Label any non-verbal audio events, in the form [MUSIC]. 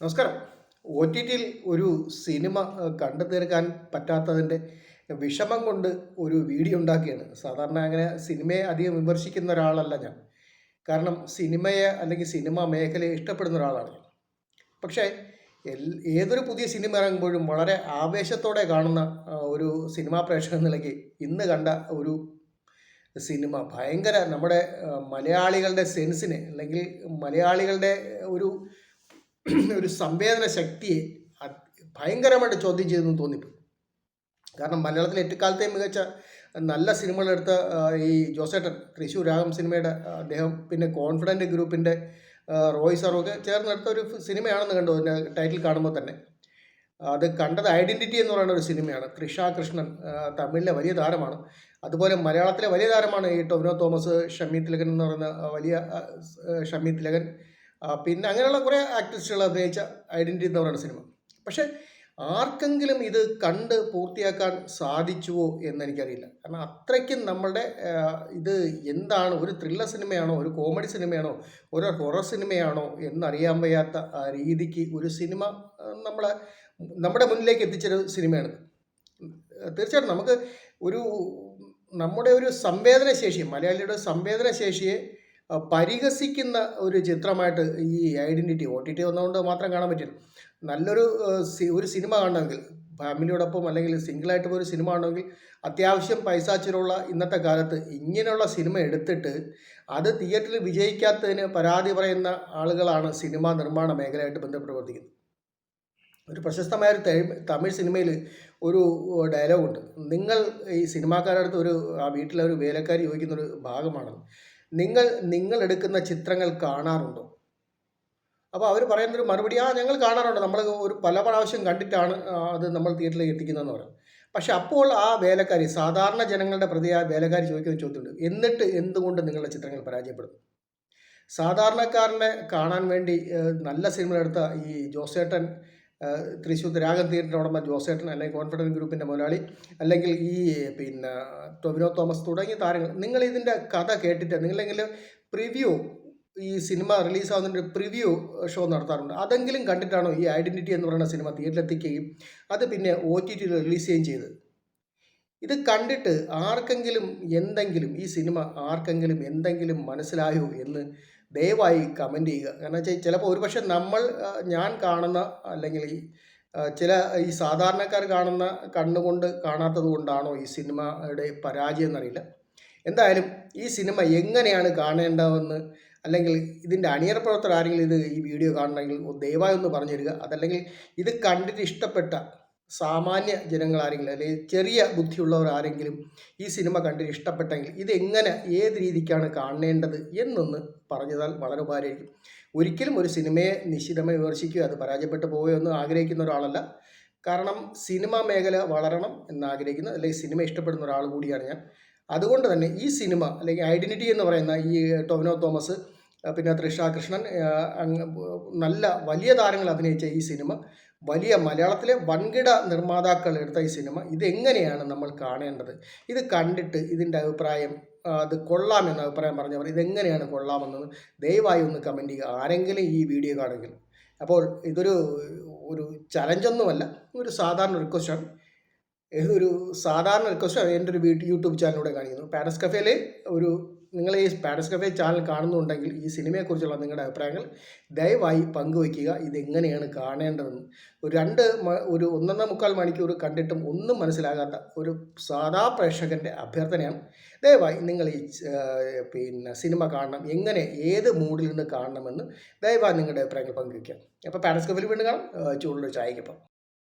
നമസ്കാരം. O T ടിയിൽ ഒരു സിനിമ കണ്ടു തീർക്കാൻ പറ്റാത്തതിന്റെ വിഷമം കൊണ്ട് ഒരു വീഡിയോ ഉണ്ടാക്കിയാണ്. സാധാരണ അങ്ങനെ സിനിമയെ അധികം വിമർശിക്കുന്ന ഒരാളല്ല ഞാൻ. കാരണം സിനിമയെ അല്ലെങ്കിൽ സിനിമ മേഖലയെ ഇഷ്ടപ്പെടുന്ന ഒരാളാണ് പക്ഷേ എൽ ഏതൊരു പുതിയ സിനിമ ഇറങ്ങുമ്പോഴും വളരെ ആവേശത്തോടെ കാണുന്ന ഒരു സിനിമാ പ്രേക്ഷകൻ നിലയ്ക്ക് ഇന്ന് കണ്ട ഒരു സിനിമ ഭയങ്കര നമ്മുടെ മലയാളികളുടെ സെൻസിനെ അല്ലെങ്കിൽ മലയാളികളുടെ ഒരു [CLEARS THROAT] ഒരു സംവേദന ശക്തിയെ ഭയങ്കരമായിട്ട് ചോദ്യം ചെയ്തെന്ന് തോന്നിപ്പോയി. കാരണം മലയാളത്തിലെ എട്ടുകാലത്തെ മികച്ച നല്ല സിനിമകളെടുത്ത ഈ ജോസേട്ടൻ തൃശ്ശൂർ രാഗം സിനിമയുടെ അദ്ദേഹം പിന്നെ കോൺഫിഡന്റ് ഗ്രൂപ്പിന്റെ റോയ് സാറുമൊക്കെ ചേർന്നെടുത്ത ഒരു സിനിമയാണെന്ന് കണ്ടു അതിന്റെ ടൈറ്റിൽ കാണുമ്പോൾ തന്നെ. അത് കണ്ടത് ഐഡന്റിറ്റി എന്ന് പറയുന്ന ഒരു സിനിമയാണ്. തൃഷ കൃഷ്ണൻ തമിഴിലെ വലിയ താരമാണ്. അതുപോലെ മലയാളത്തിലെ വലിയ താരമാണ് ഈ ടൊവിനോ തോമസ് ഷമ്മി തിലകൻ എന്ന് പറയുന്ന വലിയ ഷമി തിലകൻ. പിന്നെ അങ്ങനെയുള്ള കുറേ ആക്ടിവിസ്റ്റുകൾ അഭിനയിച്ച ഐഡന്റിറ്റി എന്ന് പറയുന്ന സിനിമ. പക്ഷേ ആർക്കെങ്കിലും ഇത് കണ്ട് പൂർത്തിയാക്കാൻ സാധിച്ചുവോ എന്ന് എനിക്കറിയില്ല. കാരണം അത്രയ്ക്കും നമ്മളുടെ ഇത് എന്താണ് ഒരു ത്രില്ലർ സിനിമയാണോ ഒരു കോമഡി സിനിമയാണോ ഒരു ഹൊറർ സിനിമയാണോ എന്നറിയാൻ വയ്യാത്ത രീതിക്ക് ഒരു സിനിമ നമ്മളെ നമ്മുടെ മുന്നിലേക്ക് എത്തിച്ചൊരു സിനിമയാണ് തീർച്ചയായിട്ടും നമുക്ക് ഒരു നമ്മുടെ ഒരു സംവേദനശേഷി മലയാളിയുടെ സംവേദനശേഷിയെ പരിഹസിക്കുന്ന ഒരു ചിത്രമായിട്ട് ഈ ഐഡന്റിറ്റി ഒ ടി ടി വന്നതുകൊണ്ട് മാത്രം കാണാൻ പറ്റില്ല. നല്ലൊരു ഒരു സിനിമ കാണണമെങ്കിൽ ഫാമിലിയോടൊപ്പം അല്ലെങ്കിൽ സിംഗിളായിട്ട് ഒരു സിനിമ കാണണമെങ്കിൽ അത്യാവശ്യം പൈസാച്ചിലുള്ള ഇന്നത്തെ കാലത്ത് ഇങ്ങനെയുള്ള സിനിമ എടുത്തിട്ട് അത് തിയേറ്ററിൽ വിജയിക്കാത്തതിന് പരാതി പറയുന്ന ആളുകളാണ് സിനിമാ നിർമ്മാണ മേഖലയായിട്ട് ബന്ധപ്പെട്ട് പ്രവർത്തിക്കുന്നത് ഒരു പ്രശസ്തമായ ഒരു തമിഴ് സിനിമയിൽ ഒരു ഡയലോഗുണ്ട്. നിങ്ങൾ ഈ സിനിമാക്കാരുടെ അടുത്ത് ഒരു ആ വീട്ടിലെ ഒരു വേലക്കാരി ചോദിക്കുന്ന ഒരു ഭാഗമാണ് നിങ്ങൾ നിങ്ങൾ എടുക്കുന്ന ചിത്രങ്ങൾ കാണാറുണ്ടോ? അപ്പോൾ അവർ പറയുന്നൊരു മറുപടി ആ ഞങ്ങൾ കാണാറുണ്ട്. നമ്മൾ ഒരു പല പ്രാവശ്യം കണ്ടിട്ടാണ് അത് നമ്മൾ തിയേറ്ററിലേക്ക് എത്തിക്കുന്നതെന്ന് പറയും. പക്ഷെ അപ്പോൾ ആ വേലക്കാരി സാധാരണ ജനങ്ങളുടെ പ്രതി ആ വേലക്കാരി ചോദിക്കുന്ന ചോദ്യമുണ്ട്. എന്നിട്ട് എന്തുകൊണ്ട് നിങ്ങളുടെ ചിത്രങ്ങൾ പരാജയപ്പെടുന്നു? സാധാരണക്കാരനെ കാണാൻ വേണ്ടി നല്ല സിനിമ എടുത്ത ഈ ജോസേട്ടൻ തൃശ്ശൂർ രാഗം തീരിന്റെ ഉടമ ജോസേട്ടൻ അല്ലെങ്കിൽ കോൺഫിഡൻസ് ഗ്രൂപ്പിന്റെ മുതലാളി അല്ലെങ്കിൽ ഈ പിന്നെ ടൊവിനോ തോമസ് തുടങ്ങിയ താരങ്ങൾ. നിങ്ങൾ ഇതിന്റെ കഥ കേട്ടിട്ട് നിങ്ങളെങ്കിൽ പ്രിവ്യൂ ഈ സിനിമ റിലീസാവുന്നതിന്റെ പ്രിവ്യൂ ഷോ നടത്താറുണ്ട്. അതെങ്കിലും കണ്ടിട്ടാണോ ഈ ഐഡന്റിറ്റി എന്ന് പറയുന്ന സിനിമ തിയേറ്ററിൽ എത്തിക്കുകയും അത് പിന്നെ ഒ ടി ടിയിൽ റിലീസ് ചെയ്യുകയും ചെയ്തത്? ഇത് കണ്ടിട്ട് ആർക്കെങ്കിലും എന്തെങ്കിലും ഈ സിനിമ ആർക്കെങ്കിലും എന്തെങ്കിലും മനസ്സിലായോ എന്ന് ദയവായി കമന്റ് ചെയ്യുക. കാരണം വെച്ചാൽ ചിലപ്പോൾ ഒരുപക്ഷെ നമ്മൾ ഞാൻ കാണുന്ന അല്ലെങ്കിൽ ഈ ചില ഈ സാധാരണക്കാർ കാണുന്ന കണ്ണുകൊണ്ട് കാണാത്തത് കൊണ്ടാണോ ഈ സിനിമയുടെ പരാജയം എന്നറിയില്ല. എന്തായാലും ഈ സിനിമ എങ്ങനെയാണ് കാണേണ്ടതെന്ന് അല്ലെങ്കിൽ ഇതിന്റെ അണിയറ പ്രവർത്തകർ ആരെങ്കിലും ഇത് ഈ വീഡിയോ കാണണമെങ്കിൽ ദയവായി ഒന്ന് പറഞ്ഞു തരിക അതല്ലെങ്കിൽ ഇത് കണ്ടിട്ട് ഇഷ്ടപ്പെട്ട സാമാന്യ ജനങ്ങൾ ആരെങ്കിലും അല്ലെങ്കിൽ ചെറിയ ബുദ്ധിയുള്ളവർ ആരെങ്കിലും ഈ സിനിമ കണ്ടിട്ട് ഇഷ്ടപ്പെട്ടെങ്കിൽ ഇതെങ്ങനെ ഏത് രീതിക്കാണ് കാണേണ്ടത് എന്നൊന്ന് പറഞ്ഞതാൽ വളരെ ഉപകാരമായിരിക്കും. ഒരിക്കലും ഒരു സിനിമയെ നിശ്ചിതമായി വിമർശിക്കുക അത് പരാജയപ്പെട്ടു പോവുകയോ എന്ന് ആഗ്രഹിക്കുന്ന ഒരാളല്ല. കാരണം സിനിമ മേഖല വളരണം എന്നാഗ്രഹിക്കുന്ന അല്ലെങ്കിൽ സിനിമ ഇഷ്ടപ്പെടുന്ന ഒരാൾ കൂടിയാണ് ഞാൻ. അതുകൊണ്ട് തന്നെ ഈ സിനിമ അല്ലെങ്കിൽ ഐഡന്റിറ്റി എന്ന് പറയുന്ന ഈ ടൊവിനോ തോമസ് പിന്നെ തൃഷ കൃഷ്ണൻ നല്ല വലിയ താരങ്ങൾ അഭിനയിച്ച ഈ സിനിമ വലിയ മലയാളത്തിലെ വൻകിട നിർമ്മാതാക്കൾ എടുത്ത ഈ സിനിമ ഇതെങ്ങനെയാണ് നമ്മൾ കാണേണ്ടത്? ഇത് കണ്ടിട്ട് ഇതിന്റെ അഭിപ്രായം അത് കൊള്ളാമെന്ന അഭിപ്രായം പറഞ്ഞവർ ഇതെങ്ങനെയാണ് കൊള്ളാമെന്ന് ദയവായി ഒന്ന് കമന്റ് ചെയ്യുക. ആരെങ്കിലും ഈ വീഡിയോ കാണെങ്കിൽ അപ്പോൾ ഇതൊരു ഒരു ചലഞ്ചൊന്നുമല്ല ഒരു സാധാരണ റിക്വസ്റ്റാണ് ഇതൊരു സാധാരണ റിക്വസ്റ്റ് എന്റെ ഒരു വീട്ടിൽ യൂട്യൂബ് ചാനലിലൂടെ കാണിക്കുന്നു. പാരസ് കഫേയിൽ ഒരു നിങ്ങൾ ഈ പാരസ് കഫേ ചാനൽ കാണുന്നുണ്ടെങ്കിൽ ഈ സിനിമയെക്കുറിച്ചുള്ള നിങ്ങളുടെ അഭിപ്രായങ്ങൾ ദയവായി പങ്കുവയ്ക്കുക. ഇതെങ്ങനെയാണ് കാണേണ്ടതെന്ന്. ഒരു രണ്ട് ഒരു ഒന്നൊന്നര മുക്കാൽ മണിക്കൂർ കണ്ടിട്ടും ഒന്നും മനസ്സിലാകാത്ത ഒരു സാധാ പ്രേക്ഷകന്റെ അഭ്യർത്ഥനയാണ്. ദയവായി നിങ്ങൾ ഈ പിന്നെ സിനിമ കാണണം. എങ്ങനെ ഏത് മൂഡിൽ നിന്ന് കാണണമെന്ന് ദയവായി നിങ്ങളുടെ അഭിപ്രായങ്ങൾ പങ്കുവയ്ക്കുക. അപ്പോൾ പാരസ് കഫേയിൽ വീണ്ടും കാണാം. ചൂടുള്ള ചായക്കപ്പം